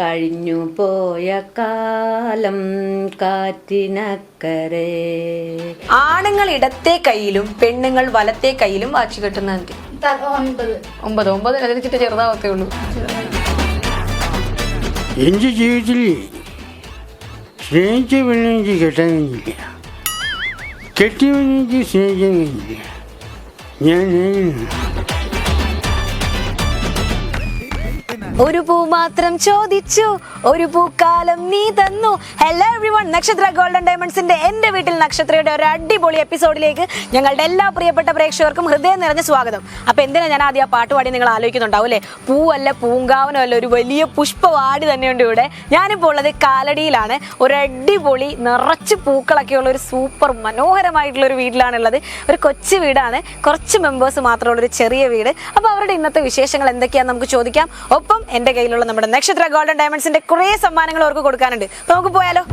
കഴിഞ്ഞു പോയ കാലം കാറ്റിനക്കരെ. ആണുങ്ങൾ ഇടത്തെ കയ്യിലും പെണ്ണുങ്ങൾ വലത്തെ കയ്യിലും വാച്ച് കെട്ടുന്ന ഒമ്പത്. ഒമ്പത് അതിരിച്ചിട്ട് ചെറുതാവത്തേ ഉള്ളൂ. എന്റെ ജീവിതത്തിൽ സ്നേഹിച്ച പെണ്ണെനിക്ക് കെട്ടാൻ കഴിഞ്ഞില്ല കെട്ടിയവനെനിക്ക് സ്നേഹിക്കാൻ കഴിഞ്ഞില്ല ഞാൻ ഒരു പൂ മാത്രം ചോദിച്ചു ഒരു പൂക്കാലം നീ തന്നു. Hello everyone Nakshatra golden ഡയമണ്ട്സിന്റെ എന്റെ വീട്ടിൽ നക്ഷത്രയുടെ ഒരു അടിപൊളി എപ്പിസോഡിലേക്ക് ഞങ്ങളുടെ എല്ലാ പ്രിയപ്പെട്ട പ്രേക്ഷകർക്കും ഹൃദയം നിറഞ്ഞ സ്വാഗതം. അപ്പൊ എന്തിനാ ഞാൻ ആദ്യം ആ പാട്ട് പാടി നിങ്ങൾ ആലോചിക്കുന്നുണ്ടാവും അല്ലേ? പൂവല്ല പൂങ്കാവനോ അല്ല ഒരു വലിയ പുഷ്പവാടി തന്നെയുണ്ട് ഇവിടെ. ഞാനിപ്പോൾ ഉള്ളത് കാലടിയിലാണ്. ഒരു അടിപൊളി നിറച്ച് പൂക്കളൊക്കെ ഉള്ള ഒരു സൂപ്പർ മനോഹരമായിട്ടുള്ള ഒരു വീട്ടിലാണുള്ളത്. ഒരു കൊച്ചു വീടാണ്. കുറച്ച് മെമ്പേഴ്സ് മാത്രമുള്ള ഒരു ചെറിയ വീട്. അപ്പോൾ അവരുടെ ഇന്നത്തെ വിശേഷങ്ങൾ എന്തൊക്കെയാണെന്ന് നമുക്ക് ചോദിക്കാം. ഒപ്പം എന്റെ കയ്യിലുള്ള നമ്മുടെ നക്ഷത്ര ഗോൾഡൻ ഡയമണ്ട്സിന്റെ കുറേ സമ്മാനങ്ങൾ അവർക്ക് കൊടുക്കാനുണ്ട്. നമുക്ക് പോയാലോ?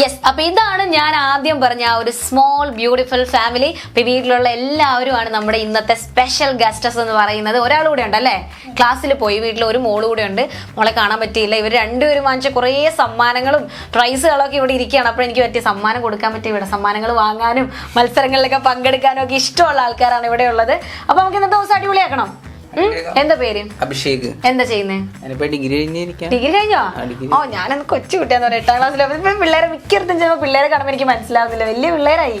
യെസ് അപ്പൊ ഇതാണ് ഞാൻ ആദ്യം പറഞ്ഞ ആ ഒരു സ്മോൾ ബ്യൂട്ടിഫുൾ ഫാമിലി ഇപ്പൊ വീട്ടിലുള്ള എല്ലാവരുമാണ് നമ്മുടെ ഇന്നത്തെ സ്പെഷ്യൽ ഗസ്റ്റസ് എന്ന് പറയുന്നത്. ഒരാൾ കൂടെ ഉണ്ട് അല്ലേ? ക്ലാസ്സിൽ പോയി വീട്ടിൽ ഒരു മോൾ കൂടെ ഉണ്ട്. മോളെ കാണാൻ പറ്റിയില്ല. ഇവർ രണ്ടുപേരും വാങ്ങിച്ച കുറേ സമ്മാനങ്ങളും പ്രൈസുകളൊക്കെ ഇവിടെ ഇരിക്കുകയാണ്. അപ്പോൾ എനിക്ക് പറ്റിയ സമ്മാനം കൊടുക്കാൻ പറ്റിയ ഇവിടെ സമ്മാനങ്ങൾ വാങ്ങാനും മത്സരങ്ങളിലൊക്കെ പങ്കെടുക്കാനും ഒക്കെ ഇഷ്ടമുള്ള ആൾക്കാരാണ് ഇവിടെ ഉള്ളത്. അപ്പോൾ നമുക്ക് ഇന്നത്തെ ദിവസം അടിപൊളിയാക്കണം? എന്താ പേര്? അഭിഷേക്. എന്താ ചെയ്യുന്നേ? ഡിഗ്രി കഴിഞ്ഞിരിക്കാം. ഡിഗ്രി കഴിഞ്ഞോ? ഓ ഞാനന്ന് കൊച്ചു കുട്ടിയാന്ന് പറയാം. എട്ടാം ക്ലാസ്സിൽ ഇപ്പൊ പിള്ളേരെ മിക്കടത്തും ചിലപ്പോൾ പിള്ളേരെ കാണുമ്പോൾ എനിക്ക് മനസ്സിലാവുന്നില്ല. വലിയ പിള്ളേരായി.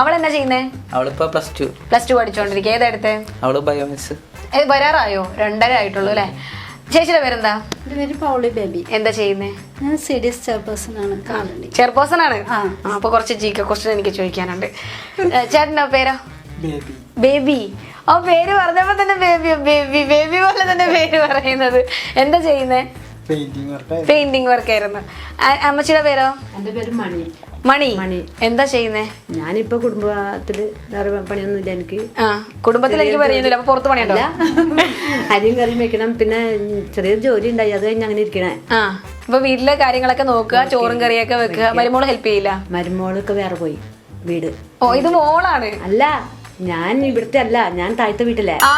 അവൾ എന്താ ചെയ്യുന്നേ? അവളിപ്പോ പ്ലസ് ടു. പ്ലസ് ടു പഠിച്ചോണ്ടിരിക്കുക ഏതെടുത്ത് അവൾ ബയോമിക്സ്. ഏ വരാറായോ? രണ്ടര ആയിട്ടുള്ളൂ അല്ലേ? ചേച്ചിയുടെ പേരെന്താ? പേര് പൗളി ബേബി. എന്താ ചെയ്യുന്നേ? ഞാൻ സി ഡി എസ് ചെയർപേഴ്സൺ ആണ്? ചെയർപേഴ്സൺ ആണ് അപ്പൊ കുറച്ച് ജി കെ ക്വസ്റ്റ്യൻ എനിക്ക് ചോദിക്കാനുണ്ട്. ചേട്ടന്റെ പേരോ? ബേബി. ഓ പേര് പറഞ്ഞപ്പോ തന്നെ ബേബി ബേബി ബേബി പോലെ തന്നെ പേര് പറയുന്നത്. എന്താ ചെയ്യുന്നേ? പെയിന്റിങ് വർക്ക് ആയിരുന്നു. ആ- അമ്മച്ചിയുടെ പേരോ? എന്റെ പേര് മണി. മണി. മണി. എന്താ ചെയ്യുന്നേ? ഞാനിപ്പോ കുടുംബത്തിൽ വേറെ പണിയൊന്നും ഇല്ല എനിക്ക് ആ കുടുംബത്തിൽ എനിക്ക് പറയുന്നില്ല അപ്പൊ പുറത്ത് പണിയുണ്ടോ? അരിയും കറിയും വെക്കണം. പിന്നെ ചെറിയൊരു ജോലി ഉണ്ടായി. അത് കഴിഞ്ഞ് അങ്ങനെ ഇരിക്കണേ. ആ അപ്പൊ വീട്ടിലെ കാര്യങ്ങളൊക്കെ നോക്കുക ചോറും കറിയൊക്കെ വെക്കുക. മരുമോൾ ഹെൽപ്പ് ചെയ്യില്ല? മരുമോളൊക്കെ വേറെ പോയി വീട്. ഓ ഇത് മോളാണ്? അല്ല. ഞാൻ ഇവിടുത്തെ അല്ല ഞാൻ താഴത്തെ വീട്ടിലെ. ആ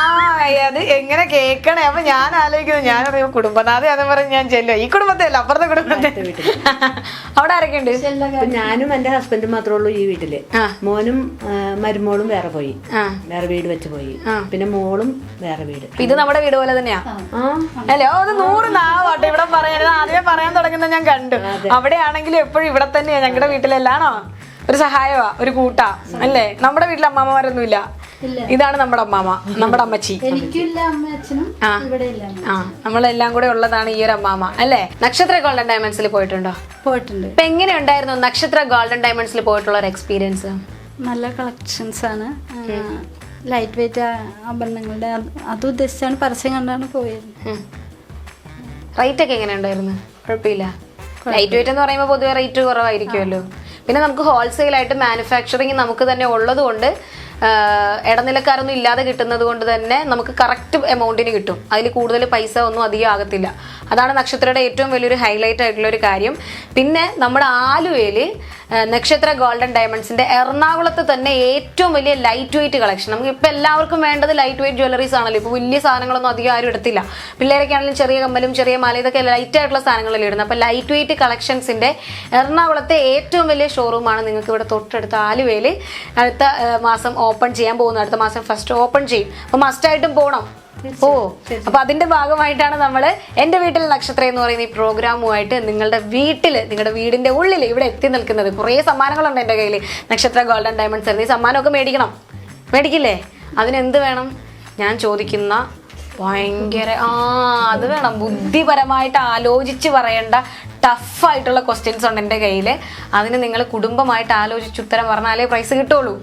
അത് എങ്ങനെ കേക്കണേ? അപ്പൊ ഞാൻ ആലോചിക്കുന്നു ഞാൻ കുടുംബനാഥ പറഞ്ഞ് ഞാൻ ചെല്ലോ ഈ കുടുംബത്തെ അല്ല അപ്പുറത്തെ കുടുംബത്തെ അവിടെ ആരൊക്കെയുണ്ട്? ഞാനും എന്റെ ഹസ്ബൻഡും മാത്രമേ ഉള്ളൂ ഈ വീട്ടിൽ. മോനും മരുമോളും വേറെ പോയി. ആ. വേറെ വീട് വെച്ച് പോയി. പിന്നെ മോളും വേറെ വീട്. ഇത് നമ്മുടെ വീട് പോലെ തന്നെയാ? അല്ലേ? അത് നൂറ് നാവാട്ടെ. ഇവിടെ പറയാൻ ആദ്യം ആദ്യമേ പറയാൻ തുടങ്ങുന്ന ഞാൻ കണ്ടു. അവിടെയാണെങ്കിലും എപ്പോഴും ഇവിടെ തന്നെയാ. ഞങ്ങളുടെ വീട്ടിലല്ലാണോ? ഒരു സഹായമാ ഒരു കൂട്ടാ അല്ലേ? നമ്മുടെ വീട്ടിൽ അമ്മാമ്മമാരൊന്നും ഇല്ല. ഇതാണ് നമ്മുടെ അമ്മാമ്മ നമ്മുടെ അമ്മച്ചി. ആ. നമ്മളെല്ലാം കൂടെ ഉള്ളതാണ് ഈ ഒരു അമ്മാമ്മ അല്ലേ? നക്ഷത്ര ഗോൾഡൻ ഡയമണ്ട്സിൽ പോയിട്ടുണ്ടോ? പോയിട്ടുണ്ട്. ഇപ്പൊ എങ്ങനെയുണ്ടായിരുന്നു നക്ഷത്ര ഗോൾഡൻ ഡയമണ്ട്സിൽ പോയിട്ടുള്ള ഒരു എക്സ്പീരിയൻസ് നല്ല കളക്ഷൻസ് ആണ്. ലൈറ്റ് വെയിറ്റ് ആഭരണങ്ങളുടെ അത് അത് ഉദ്ദേശിച്ചാണ് പരസ്യം കണ്ടാണ് പോയത്. റേറ്റ് ഒക്കെ എങ്ങനെ ഉണ്ടായിരുന്നു? കുഴപ്പമില്ല. ലൈറ്റ് വെയിറ്റ് എന്ന് പറയുമ്പോൾ പൊതുവെ റേറ്റ് കുറവായിരിക്കുമല്ലോ. പിന്നെ നമുക്ക് ഹോൾസെയിൽ ആയിട്ട് മാനുഫാക്ചറിങ് നമുക്ക് തന്നെ ഉള്ളതുകൊണ്ട് ഇടനിലക്കാരൊന്നും ഇല്ലാതെ കിട്ടുന്നത് കൊണ്ട് തന്നെ നമുക്ക് കറക്റ്റ് എമൗണ്ടിന് കിട്ടും. അതിൽ കൂടുതൽ പൈസ ഒന്നും അധികം ആകത്തില്ല. അതാണ് നക്ഷത്രയുടെ ഏറ്റവും വലിയൊരു ഹൈലൈറ്റ് ആയിട്ടുള്ള ഒരു കാര്യം. പിന്നെ നമ്മുടെ ആലുവയിൽ നക്ഷത്ര ഗോൾഡൻ ഡയമണ്ട്സിന്റെ എറണാകുളത്ത് തന്നെ ഏറ്റവും വലിയ ലൈറ്റ് വെയിറ്റ് കളക്ഷൻ നമുക്ക് ഇപ്പൊ എല്ലാവർക്കും വേണ്ടത് ലൈറ്റ് വെയിറ്റ് ജ്വല്ലറീസ് ആണല്ലോ. ഇപ്പൊ വലിയ സാധനങ്ങളൊന്നും അധികം ആരും എടുത്തില്ല. പിള്ളേരൊക്കെ ആണെങ്കിലും ചെറിയ കമ്മലും ചെറിയ മാല ഇതൊക്കെ ലൈറ്റ് ആയിട്ടുള്ള സാധനങ്ങളല്ലേ ഇടുന്നത്. അപ്പൊ ലൈറ്റ് വെയിറ്റ് കളക്ഷൻസിന്റെ എറണാകുളത്തെ ഏറ്റവും വലിയ ഷോറൂമാണ് നിങ്ങൾക്ക് ഇവിടെ തൊട്ടടുത്ത ആലുവയിൽ അടുത്ത മാസം ഓപ്പൺ ചെയ്യാൻ പോകുന്നത്. അടുത്ത മാസം ഫസ്റ്റ് ഓപ്പൺ ചെയ്യും. അപ്പൊ മസ്റ്റായിട്ടും പോകണം ഓ അപ്പൊ അതിന്റെ ഭാഗമായിട്ടാണ് നമ്മൾ എന്റെ വീട്ടിൽ നക്ഷത്രം എന്ന് പറയുന്ന ഈ പ്രോഗ്രാമുമായിട്ട് നിങ്ങളുടെ വീട്ടിൽ നിങ്ങളുടെ വീടിന്റെ ഉള്ളിൽ ഇവിടെ എത്തി നിൽക്കുന്നത്. കുറേ സമ്മാനങ്ങളുണ്ട് എന്റെ കയ്യിൽ നക്ഷത്ര ഗോൾഡൻ ഡയമണ്ട്സ് ഈ സമ്മാനമൊക്കെ മേടിക്കണം. മേടിക്കില്ലേ? അതിനെന്ത് വേണം? ഞാൻ ചോദിക്കുന്ന ഭയങ്കര ആ അത് വേണം. ബുദ്ധിപരമായിട്ട് ആലോചിച്ച് പറയേണ്ട ടഫായിട്ടുള്ള ക്വസ്റ്റ്യൻസ് ഉണ്ട് എന്റെ കയ്യിൽ അതിന് നിങ്ങൾ കുടുംബമായിട്ട് ആലോചിച്ച് ഉത്തരം പറഞ്ഞാലേ പ്രൈസ് കിട്ടുള്ളൂ?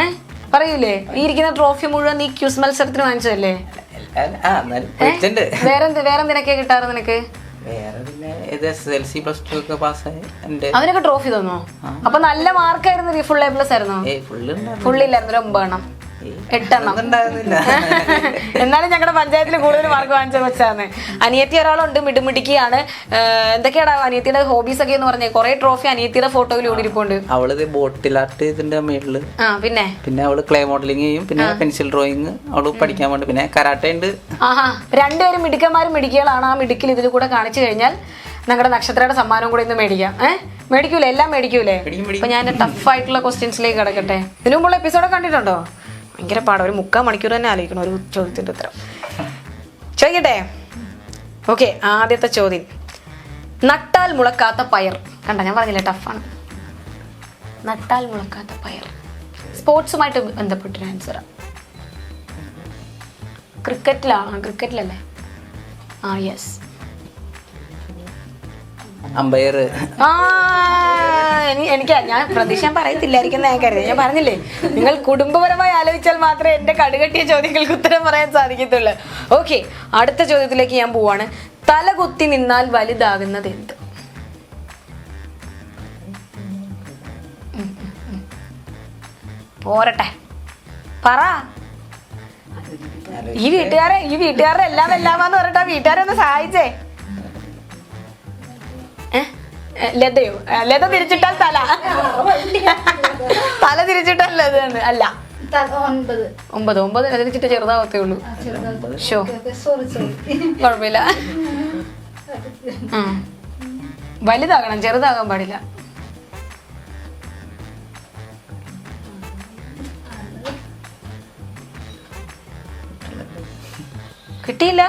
ഏഹ് പറയൂലേ? ഈ ഇരിക്കുന്ന ട്രോഫി മുഴുവൻ നീ ക്യൂസ് മത്സരത്തിന് വാങ്ങിച്ചതല്ലേ? വേറെന്ത് വേറെന്തിനൊക്കെ കിട്ടാറ് നിനക്ക്? അവനൊക്കെ ട്രോഫി തന്നോ? അപ്പൊ നല്ല മാർക്കായിരുന്നു ഫുൾ എ പ്ലസ് ആയിരുന്നു? ഏയ് ഫുള്ള് ഉണ്ടായിരുന്നു ഫുൾ ഇല്ലായിരുന്നു ഒരു ഒമ്പതെണ്ണം. എട്ടെണ്ണം. എന്നാലും ഞങ്ങളുടെ പഞ്ചായത്തിൽ കൂടുതൽ മാർക്ക് വാങ്ങിച്ച കൊച്ചാണ് അനിയത്തി ഒരാളുണ്ട് മിടുമിടുക്കിയാണ്. ഏഹ് എന്തൊക്കെയാണ് അനിയത്തിയുടെ ഹോബീസ് ഒക്കെ എന്ന് പറഞ്ഞേ? കുറെ ട്രോഫി അനിയത്തിയുടെ ഫോട്ടോയിൽ ഓടിയിരിപ്പുണ്ട്. അവൾ ബോട്ടിൽ ആർട്ട് ഇതിന്റെ മേളിൽ. പിന്നെ? പിന്നെ അവൾ ക്ലേ മോഡലിംഗ് ചെയ്യും. പിന്നെ പെൻസിൽ ഡ്രോയിങ് അവൾ പഠിക്കാൻ വേണ്ടി. പിന്നെ കരാട്ടെ ഉണ്ട്. ആഹാ രണ്ടുപേരും മിടുക്കന്മാരും മിടുക്കികളാണ്. ആ മിടുക്കിൽ ഇതിൽ കൂടെ കാണിച്ചു കഴിഞ്ഞാൽ ഞങ്ങളുടെ നക്ഷത്രയുടെ സമ്മാനം കൂടെ ഇന്ന് മേടിക്കാം. ഏഹ് മേടിക്കൂലേ? എല്ലാം മേടിക്കൂലേ? മേടിക്കും, മേടിക്കും. അപ്പൊ ഞാൻ ടഫ് ആയിട്ടുള്ള ക്വസ്റ്റ്യൻസിലേക്ക് കിടക്കട്ടെ. ഇതിനു മുമ്പുള്ള എപ്പിസോഡ് കണ്ടിട്ടുണ്ടോ? ഭയങ്കര പാടാണ് ഒരു മുക്കാൽ മണിക്കൂർ തന്നെ ആലോചിക്കണം ഒരു ചോദ്യത്തിന്റെ ഉത്തരം. ചോദിക്കട്ടെ? ഓക്കെ ആദ്യത്തെ ചോദ്യം. നട്ടാൽ മുളക്കാത്ത പയർ. കണ്ട ഞാൻ പറഞ്ഞില്ലേ ടഫാണ് നട്ടാൽ മുളക്കാത്ത പയർ. സ്പോർട്സുമായിട്ട് ബന്ധപ്പെട്ടൊരു ആൻസർ ക്രിക്കറ്റിലാണ്? ക്രിക്കറ്റിലല്ലേ? ആ യെസ് അമ്പയർ ആ എനിക്ക് ഞാൻ പ്രതീക്ഷ പറയത്തില്ലായിരിക്കും ഞാൻ കരുതി. ഞാൻ പറഞ്ഞില്ലേ നിങ്ങൾ കുടുംബപരമായി ആലോചിച്ചാൽ മാത്രമേ എന്റെ കടുകട്ടിയ ചോദ്യങ്ങൾക്ക് ഉത്തരം പറയാൻ സാധിക്കത്തുള്ളൂ. ഓക്കെ അടുത്ത ചോദ്യത്തിലേക്ക് ഞാൻ പോവാണ്. തല കുത്തി നിന്നാൽ വലുതാകുന്നത് എന്ത്. പോരട്ടെ. പറ. ഈ വീട്ടുകാരെ ഈ വീട്ടുകാരുടെ എല്ലാം എല്ലാമാന്ന് പറഞ്ഞിട്ട് വീട്ടുകാരെ ഒന്ന് സഹായിച്ചേ. ലതയോ? ലത തിരിച്ചിട്ടാൽ തല. തല തിരിച്ചിട്ടാൽ ലത അല്ല. ഒമ്പത്. ഒമ്പത് ലത തിരിച്ചിട്ട് ചെറുതാവത്തേ ഉള്ളൂ. ഷോ കുഴപ്പമില്ല. വലുതാകണം. ചെറുതാകാൻ പാടില്ല. കിട്ടിയില്ല?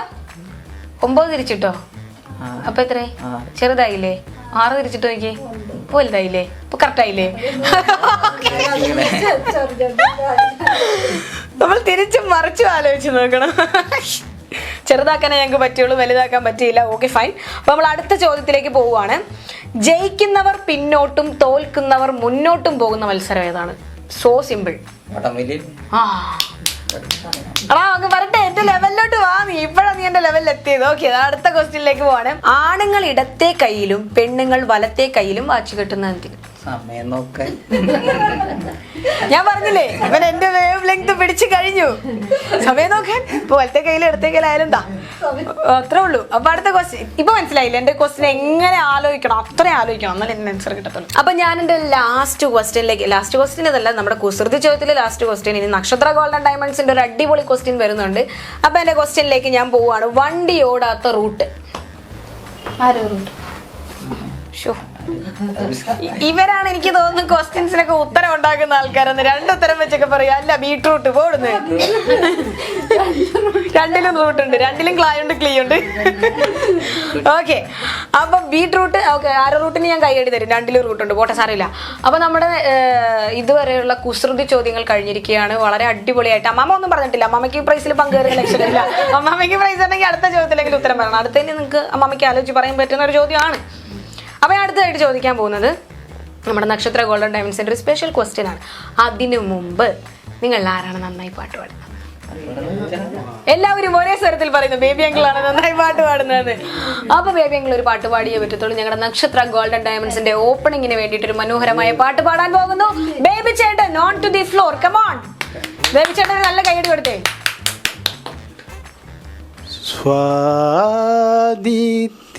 ഒമ്പത് തിരിച്ചിട്ടോ? അപ്പൊ എത്രേ ചെറുതായില്ലേ? ആറ് തിരിച്ചിട്ട് നോക്കി ഇപ്പൊ വലുതായില്ലേ? ഇപ്പൊ കറക്റ്റായില്ലേ നമ്മൾ തിരിച്ചും മറിച്ചും ആലോചിച്ച് നോക്കണം. ചെറുതാക്കാനേ ഞങ്ങൾക്ക് പറ്റുള്ളൂ വലുതാക്കാൻ പറ്റിയില്ല. ഓക്കെ ഫൈൻ അപ്പൊ നമ്മൾ അടുത്ത ചോദ്യത്തിലേക്ക് പോവുകയാണ്. ജയിക്കുന്നവർ പിന്നോട്ടും തോൽക്കുന്നവർ മുന്നോട്ടും പോകുന്ന മത്സരം ഏതാണ്? സോ സിമ്പിൾ ആ. വരട്ടെ എന്റെ ലെവലിലോട്ട് വാ നീ. നീ എന്റെ ലെവലിൽ എത്തിയത് ഓക്കെ അടുത്ത ക്വസ്റ്റ്യനിലേക്ക് പോവാണ്. ആണുങ്ങൾ ഇടത്തെ കയ്യിലും പെണ്ണുങ്ങൾ വലത്തെ കയ്യിലും വാച്ച് കെട്ടുന്ന എന്തിന്? സമയം നോക്കാൻ ഞാൻ പറഞ്ഞില്ലേ ഇവൻ എന്റെ വേവ് ലെങ്ത് പിടിച്ചു കഴിഞ്ഞു. സമയം നോക്കാൻ ഇപ്പൊ വലത്തെ കയ്യിൽ ഇടത്തെ കയ്യിലായാലും എന്താ അത്രേ ഉള്ളൂ. അപ്പൊ അടുത്ത ക്വസ്റ്റ്യൻ ഇപ്പൊ മനസ്സിലായില്ല എന്റെ ക്വസ്റ്റ്യൻ എങ്ങനെ ആലോചിക്കണം? അത്ര ആലോചിക്കണം. എന്നാലും എന്നെ ആൻസർ കിട്ടത്തുള്ളൂ. അപ്പൊ ഞാൻ എന്റെ ലാസ്റ്റ് ക്വസ്റ്റ്യനിലേക്ക് ലാസ്റ്റ് ക്വസ്റ്റ്യൻ ഇതല്ല നമ്മുടെ കുസൃതി ചോദ്യത്തിലെ ലാസ്റ്റ് ക്വസ്റ്റ്യൻ ഇനി നക്ഷത്ര ഗോൾഡൻ ഡയമണ്ട്സിന്റെ ഒരു അടിപൊളി ക്വസ്റ്റ്യൻ വരുന്നുണ്ട്. അപ്പൊ എന്റെ ക്വസ്റ്റ്യനിലേക്ക് ഞാൻ പോവാണ്. വണ്ടി ഓടാത്ത റൂട്ട് ആരോ റൂട്ട് ഷോ ഇവരാണ് എനിക്ക് തോന്നുന്നു ക്വസ്റ്റ്യൻസിനൊക്കെ ഉത്തരം ഉണ്ടാക്കുന്ന ആൾക്കാരെന്ന്. രണ്ടുത്തരം വെച്ചൊക്കെ പറയാ അല്ല ബീട്രൂട്ട് പോടുന്നു. രണ്ടിലും റൂട്ടുണ്ട്. രണ്ടിലും ക്ലായ ഉണ്ട് ക്ലീ ഉണ്ട് ഓക്കെ അപ്പൊ ബീട്രൂട്ട് ഓക്കെ അര റൂട്ടിന് ഞാൻ കൈയടി തരും. രണ്ടിലും റൂട്ടുണ്ട്. പോട്ടെ സാറില്ല അപ്പൊ നമ്മുടെ ഇതുവരെയുള്ള കുസൃതി ചോദ്യങ്ങൾ കഴിഞ്ഞിരിക്കുകയാണ്. വളരെ അടിപൊളിയായിട്ട്. അമ്മാമ ഒന്നും പറഞ്ഞിട്ടില്ല. അമ്മാമയ്ക്ക് പ്രൈസിൽ പങ്കുവരുന്ന ലക്ഷ്യമില്ല അമ്മാമയ്ക്ക് പ്രൈസ് ഉണ്ടെങ്കിൽ അടുത്ത ചോദ്യത്തിലെങ്കിലും ഉത്തരം പറയണം. അടുത്തതിന് നിങ്ങൾക്ക് അമ്മാമയ്ക്ക് ആലോചിച്ച് പറയാൻ പറ്റുന്ന ഒരു ചോദ്യമാണ്. അപ്പൊ ഞാൻ അടുത്തതായിട്ട് ചോദിക്കാൻ പോകുന്നത് നമ്മുടെ നക്ഷത്ര ഗോൾഡൻ ഡയമണ്ട്സിന്റെ ഒരു സ്പെഷ്യൽ ക്വസ്റ്റ്യൻ ആണ്. അതിനു മുമ്പ് നിങ്ങൾ ആരാണ് നന്നായി പാട്ട് പാടുന്നത്? എല്ലാവരും ഒരേ സ്വരത്തിൽ പറയുന്നു ബേബി അങ്കിളാണ് നന്നായി പാട്ട് പാടുന്നത് അപ്പൊ ബേബി അങ്കിൾ ഒരു പാട്ട് പാടിയേ പറ്റത്തുള്ളൂ. ഞങ്ങളുടെ നക്ഷത്ര ഗോൾഡൻ ഡയമണ്ട്സിന്റെ ഓപ്പണിങ്ങിന് വേണ്ടിയിട്ട് ഒരു മനോഹരമായ പാട്ട് പാടാൻ പോകുന്നു. ബേബി ചേട്ടൻ on to the floor come on baby ചേട്ടൻ നല്ല കൈയടി കൊടുത്തേ.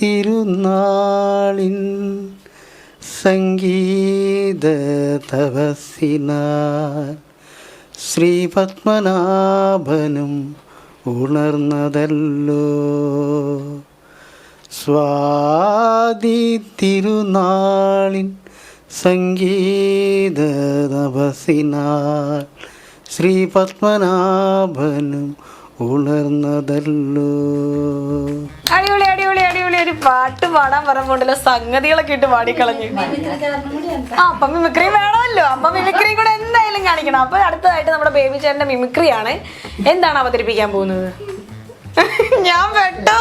തിരുനാളിൻ സംഗീത തപസ്സിനാൽ ശ്രീപത്മനാഭനും ഉണർന്നതല്ലോ. സ്വാതി തിരുനാളിൻ സംഗീത തപസ്സിനാൽ ശ്രീ പത്മനാഭനും ഉണർന്നതല്ലോ. അടിപൊളി അടിപൊളി അടിപൊളി. ഒരു പാട്ട് പാടാൻ പറയുമ്പോണ്ടല്ലോ സംഗതികളൊക്കെ ഇട്ട് പാടിക്കളഞ്ഞു. ആ അപ്പൊ മിമിക്രി വേണമല്ലോ. അപ്പൊ മിമിക്രി കൂടെ എന്തായാലും കാണിക്കണം. അപ്പൊ അടുത്തതായിട്ട് നമ്മുടെ ബേബി ചേട്ടന്റെ മിമിക്രിയാണ്. എന്താണ് അവതരിപ്പിക്കാൻ പോകുന്നത്? ഞാൻ വെട്ടു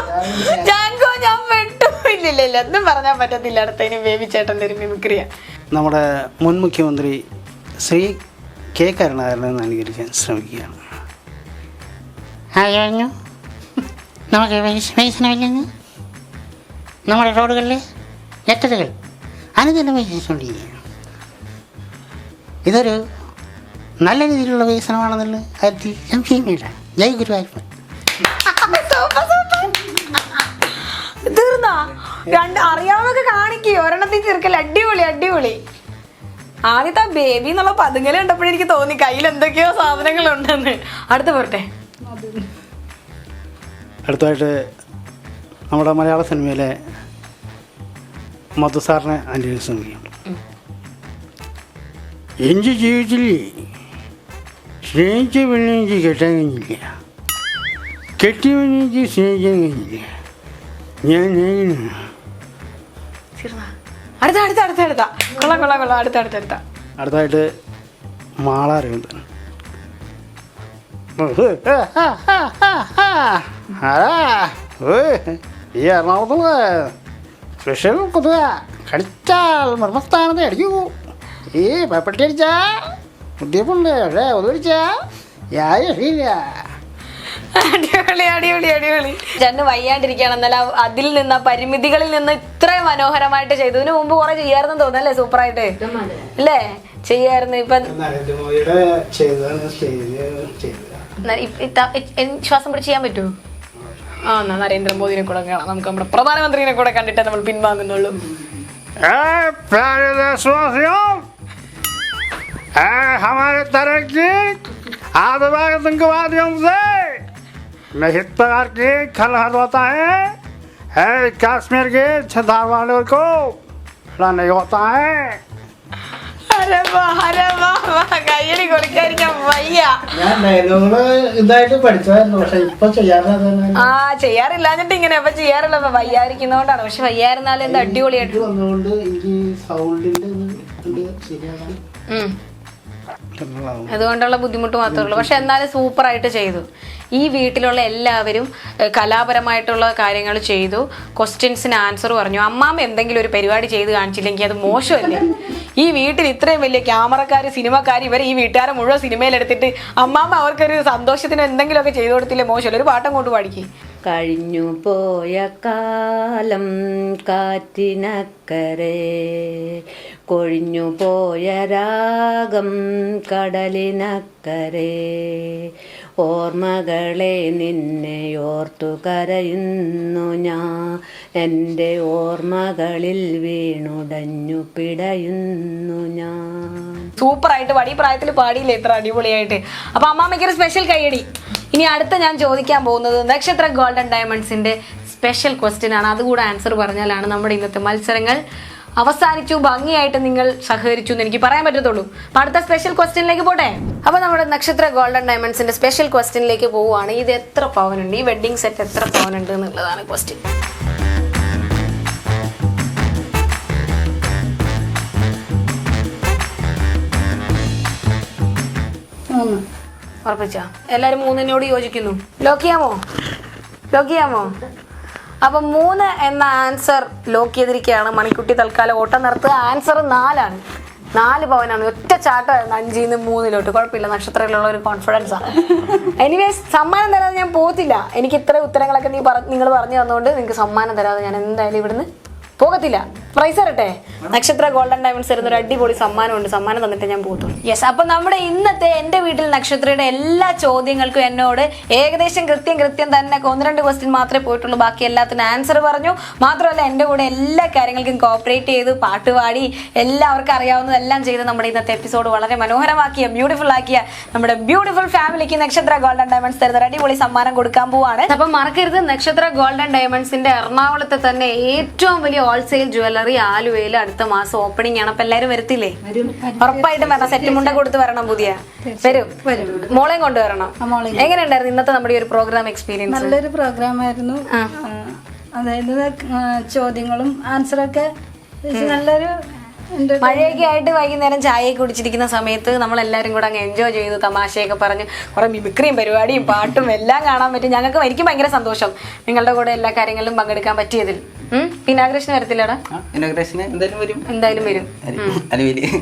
ജാങ്കോ ഞാൻ വെട്ടു ഇല്ല ഇല്ല ഒന്നും പറഞ്ഞാൽ പറ്റത്തില്ല അടുത്തതിന് ബേബി ചേട്ടന്റെ ഒരു മിമിക്രിയ. നമ്മുടെ മുൻ മുഖ്യമന്ത്രി ശ്രീ കെ കരുണാകരനെ അനുകരിക്കാൻ ശ്രമിക്കുകയാണ്. ആര് പറഞ്ഞു നമുക്ക് വികസനമില്ലെന്ന് നമ്മുടെ റോഡുകളിലെ വ്യക്തതകൾ അനുദിന വികസിച്ചുകൊണ്ടിരിക്കുകയാണ് ഇതൊരു നല്ല രീതിയിലുള്ള വികസനമാണെന്നുള്ള കാര്യത്തിൽ സംശയമില്ല ജയ് ഗുരുവായൂർ രണ്ട് അറിയാവുന്നൊക്കെ കാണിക്കേ. ഒരെണ്ണത്തിൽ തീർക്കല്ല അടിപൊളി അടിപൊളി. ആദ്യത്തെ ബേബി എന്നുള്ള പതുങ്ങലെ കണ്ടപ്പോഴെനിക്ക് തോന്നി കയ്യിൽ എന്തൊക്കെയോ സാധനങ്ങളുണ്ടെന്ന്. അടുത്ത് പോരട്ടെ. അടുത്തതായിട്ട് നമ്മുടെ മലയാള സിനിമയിലെ മധുസാറിനെ ശ്രമിക്കുകയാണ് എന്റെ ജീവിതത്തിൽ സ്നേഹിച്ച പെണ്ണെനിക്ക് കെട്ടാൻ കഴിഞ്ഞില്ല കെട്ടിയ പെണ്ണെനിക്ക് സ്നേഹിക്കാൻ കഴിഞ്ഞില്ല ഞാൻ അടുത്തായിട്ട് മാളാരവിന്ദൻ അടുത്ത അടുത്ത അടുത്ത അടുത്ത. കൊള്ളാം കൊള്ളാം കൊള്ളാം. അടുത്ത അടുത്ത അടുത്ത. അടുത്തതായിട്ട് മാള രവീന്ദ്രൻ. ഈ എറണാകുളത്തുള്ള സ്പെഷ്യൽ കൊതുക കടിച്ചാൽ മർമ്മസ്ഥാനത്ത് അടിക്കൂ ഈ പപ്പട്ടി അടിച്ചാ പക്ഷേ യാതൊരു രക്ഷയില്ല അടിപൊളി അടിപൊളി അടിപൊളി. ചെന്ന് വയ്യാണ്ടിരിക്കുകയാണ്. എന്നാൽ അതിൽ നിന്ന് പരിമിതികളിൽ നിന്ന് ഇത്രയും മനോഹരമായിട്ട് ചെയ്തു. ഇതിനു മുമ്പ് കുറെ ചെയ്യായിരുന്നു സൂപ്പർ ആയിട്ട് അല്ലേ ചെയ്യായിരുന്നു. ഇപ്പൊ നരേന്ദ്രമോദിയുടെ ചെയ്തതാണ് സ്റ്റേജ് ചെയ്തത് ന- ഇ- ഇത്ത- ഇ- ഇ- ശ്വാസം പിടിച്ച് ചെയ്യാൻ പറ്റുമോ ആ എന്നാ നരേന്ദ്രമോദിനെ കൂടെ കാണാം നമുക്ക് നമ്മുടെ പ്രധാനമന്ത്രിനെ കൂടെ കണ്ടിട്ടേ നമ്മൾ പിൻവാങ്ങുന്നുള്ളൂ ए, प्यारे देशवासियों ए, हमारे तरह की आतंकवादियों से निहित प्रकार की खलहर होता है है कश्मीर के छदार वालों को खड़ा नहीं होता है അരെ വാ, അരെ വാ, വാ, കയ്യടി കൊടുക്കാതിരിക്കാൻ വയ്യ. ഞാൻ ഇതായിട്ട് പഠിച്ചായിരുന്നു പക്ഷെ ഇപ്പൊ ചെയ്യാതെ ആ ചെയ്യാറില്ലാഞ്ഞിട്ട് ഇങ്ങനെ അപ്പൊ ചെയ്യാറില്ല വയ്യാതിരിക്കുന്നോണ്ടാണ്. പക്ഷെ വയ്യായിരുന്നാലും എന്ത് അടിപൊളിയായിട്ട്. വന്നുകൊണ്ട് എനിക്ക് സൗണ്ടിന്റെ. അതുകൊണ്ടുള്ള ബുദ്ധിമുട്ട് മാത്രമേ ഉള്ളൂ. പക്ഷെ എന്നാലും സൂപ്പർ ആയിട്ട് ചെയ്തു. ഈ വീട്ടിലുള്ള എല്ലാവരും കലാപരമായിട്ടുള്ള കാര്യങ്ങൾ ചെയ്തു. ക്വസ്റ്റ്യൻസിന് ആൻസർ പറഞ്ഞു. അമ്മാമ്മ എന്തെങ്കിലും ഒരു പരിപാടി ചെയ്ത് കാണിച്ചില്ലെങ്കിൽ അത് മോശമല്ലേ? ഈ വീട്ടിൽ ഇത്രയും വലിയ ക്യാമറക്കാർ സിനിമക്കാർ ഇവർ ഈ വീട്ടുകാരെ മുഴുവൻ സിനിമയിലെടുത്തിട്ട് അമ്മാമ്മ അവർക്കൊരു സന്തോഷത്തിന് എന്തെങ്കിലുമൊക്കെ ചെയ്തു കൊടുത്തില്ലേ മോശമല്ലേ? ഒരു പാട്ടം കൊണ്ട് പാടിക്കേ. കഴിഞ്ഞു പോയ കാലം കാറ്റിനക്കരെ കൊഴിഞ്ഞു പോയ രാഗം കടലിനക്കരെ. ഓർമ്മകളെ നിന്നെ ഓർത്തു കരയുന്നു ഞാൻ. എന്റെ ഓർമ്മകളിൽ വീണുടഞ്ഞു പിടയുന്നു ഞാൻ. സൂപ്പറായിട്ട് വടി പ്രായത്തിൽ പാടിയില്ലേ ഇത്ര അടിപൊളിയായിട്ട്. അപ്പൊ അമ്മാമ്മയ്ക്ക് ഒരു സ്പെഷ്യൽ കൈയടി ഇനി അടുത്ത ഞാൻ ചോദിക്കാൻ പോകുന്നത് നക്ഷത്ര ഗോൾഡൻ ഡയമണ്ട്സിന്റെ സ്പെഷ്യൽ ക്വസ്റ്റ്യൻ ആണ്. അതുകൂടെ ആൻസർ പറഞ്ഞാലാണ് നമ്മുടെ ഇന്നത്തെ മത്സരങ്ങൾ അവസാനിച്ചു ഭംഗിയായിട്ട് നിങ്ങൾ സഹകരിച്ചു എന്ന് എനിക്ക് പറയാൻ പറ്റത്തുള്ളൂ. അപ്പൊ അടുത്ത സ്പെഷ്യൽ ക്വസ്റ്റ്യനിലേക്ക് പോട്ടെ? അപ്പൊ നമ്മുടെ നക്ഷത്ര ഗോൾഡൻ ഡയമണ്ട്സിന്റെ സ്പെഷ്യൽ ക്വസ്റ്റ്യനിലേക്ക് പോവുകയാണ്. ഇത് എത്ര പവനുണ്ട്? ഈ വെഡിങ് സെറ്റ് എത്ര പവനുണ്ട് എന്നുള്ളതാണ് ക്വസ്റ്റ്യൻ മൂന്ന്. ഉറപ്പിച്ച? എല്ലാരും മൂന്നിനോട് യോജിക്കുന്നു. ലോക്കിയാമോ? ലോക്കിയാമോ? അപ്പൊ മൂന്ന് എന്ന ആൻസർ ലോക്ക് ചെയ്തിരിക്കുകയാണ്. മണിക്കുട്ടി തൽക്കാലം ഓട്ടം നിർത്തുക. ആൻസർ നാലാണ്. നാല് പവനാണ്. ഒറ്റ ചാട്ടമായിരുന്നു അഞ്ചിൽ നിന്ന് മൂന്നിലോട്ട്. കുഴപ്പമില്ല. നക്ഷത്രത്തിലുള്ള ഒരു കോൺഫിഡൻസ് ആണ്. എനിവേസ് സമ്മാനം തരാതെ ഞാൻ പോകത്തില്ല എനിക്ക് ഇത്ര ഉത്തരങ്ങളൊക്കെ നീ നിങ്ങൾ പറഞ്ഞു തന്നുകൊണ്ട് നിങ്ങൾക്ക് സമ്മാനം തരാതെ ഞാൻ എന്തായാലും ഇവിടുന്ന് പോകത്തില്ല. പ്രൈസ് തരട്ടെ? നക്ഷത്ര ഗോൾഡൻ ഡയമണ്ട്സ് തരുന്ന ഒരു അടിപൊളി സമ്മാനം ഉണ്ട് സമ്മാനം തന്നിട്ട് ഞാൻ പോകത്തുള്ളൂ. യെസ് അപ്പൊ നമ്മുടെ ഇന്നത്തെ എന്റെ വീട്ടിൽ നക്ഷത്രയുടെ എല്ലാ ചോദ്യങ്ങൾക്കും എന്നോട് ഏകദേശം കൃത്യം കൃത്യം തന്നെ ഒന്ന് രണ്ട് ക്വസ്റ്റ്യൻ മാത്രമേ പോയിട്ടുള്ളൂ. ബാക്കി എല്ലാത്തിനും ആൻസർ പറഞ്ഞു. മാത്രമല്ല എന്റെ കൂടെ എല്ലാ കാര്യങ്ങൾക്കും കോപ്പറേറ്റ് ചെയ്ത് പാട്ടുപാടി എല്ലാവർക്കും അറിയാവുന്നതെല്ലാം ചെയ്ത് നമ്മുടെ ഇന്നത്തെ എപ്പിസോഡ് വളരെ മനോഹരമാക്കിയ ബ്യൂട്ടിഫുൾ ആക്കിയ നമ്മുടെ ബ്യൂട്ടിഫുൾ ഫാമിലിക്ക് നക്ഷത്ര ഗോൾഡൻ ഡയമണ്ട്സ് തരുന്ന ഒരു അടിപൊളി സമ്മാനം കൊടുക്കാൻ പോവാണ്. അപ്പൊ മറക്കരുത് നക്ഷത്ര ഗോൾഡൻ ഡയമണ്ട്സിന്റെ എറണാകുളത്തെ തന്നെ ഏറ്റവും വലിയ ഹോൾസെയിൽ ജുവല്ലറി ആലുവയിൽ അടുത്ത മാസം ഓപ്പണിംഗ് ആണ്. അപ്പൊ എല്ലാരും വരത്തില്ലേ? ഉറപ്പായിട്ടും വരണം. സെറ്റ് മുണ്ട കൊടുത്ത് വരണം പുതിയ. വരും. മോളെയും കൊണ്ടുവരണം എങ്ങനെയുണ്ടായിരുന്നു ഇന്നത്തെ നമ്മുടെ ഒരു പ്രോഗ്രാം എക്സ്പീരിയൻസ് നല്ലൊരു പ്രോഗ്രാം ആയിരുന്നു. അതായത് ചോദ്യങ്ങളും ആൻസറൊക്കെ നല്ലൊരു മഴയൊക്കെ ആയിട്ട് വൈകുന്നേരം ചായയൊക്കെ കുടിച്ചിരിക്കുന്ന സമയത്ത് നമ്മൾ എല്ലാവരും കൂടെ അങ്ങ് എൻജോയ് ചെയ്തു തമാശയൊക്കെ പറഞ്ഞ് കുറെ മിമിക്രിയും പരിപാടിയും പാട്ടും എല്ലാം കാണാൻ പറ്റും. ഞങ്ങൾക്ക് എനിക്കും ഭയങ്കര സന്തോഷം നിങ്ങളുടെ കൂടെ എല്ലാ കാര്യങ്ങളിലും പങ്കെടുക്കാൻ പറ്റിയതിൽ. ആഗ്രഹം വരത്തില്ലടാ. ഇനോഗ്രേഷന് എന്തായാലും വരും. എന്തായാലും വരും.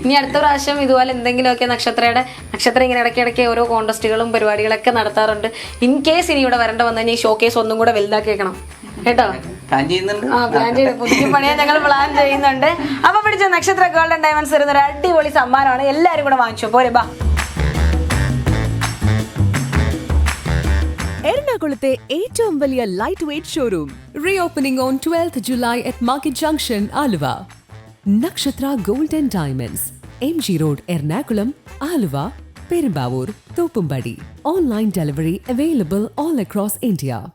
ഇനി അടുത്ത പ്രാവശ്യം ഇതുപോലെ എന്തെങ്കിലുമൊക്കെ നക്ഷത്രയുടെ നക്ഷത്രം ഇങ്ങനെ ഇടയ്ക്കിടയ്ക്ക് ഓരോ കോൺടെസ്റ്റുകളും പരിപാടികളൊക്കെ നടത്താറുണ്ട്. ഇൻ കേസ് ഇനി ഇവിടെ വരേണ്ട വന്നു കഴിഞ്ഞാൽ ഈ ഷോ കേസ് ഒന്നും കൂടെ വലുതാക്കി വെക്കണം. കേട്ടോ? പ്ലാൻ ചെയ്യുന്നുണ്ട്. ആ പ്ലാൻ ചെയ്ത് പുതുക്കി പണിയാൻ ഞങ്ങൾ പ്ലാൻ ചെയ്യുന്നുണ്ട്. അപ്പൊ പിടിച്ച നക്ഷത്ര ഗോൾഡൻ ഡയമണ്ട്സ് വരുന്ന ഒരു അടിപൊളി സമ്മാനമാണ്. എല്ലാരും കൂടെ വാങ്ങിച്ചു. പോരെ ബാ. എറണാകുളത്തെ ഏറ്റവും വലിയ lightweight showroom reopening on twelfth July at market junction Aluva. Nakshatra gold and diamonds M G road Ernakulam Aluva Perumbavoor Thoppumpady. Online delivery available all across India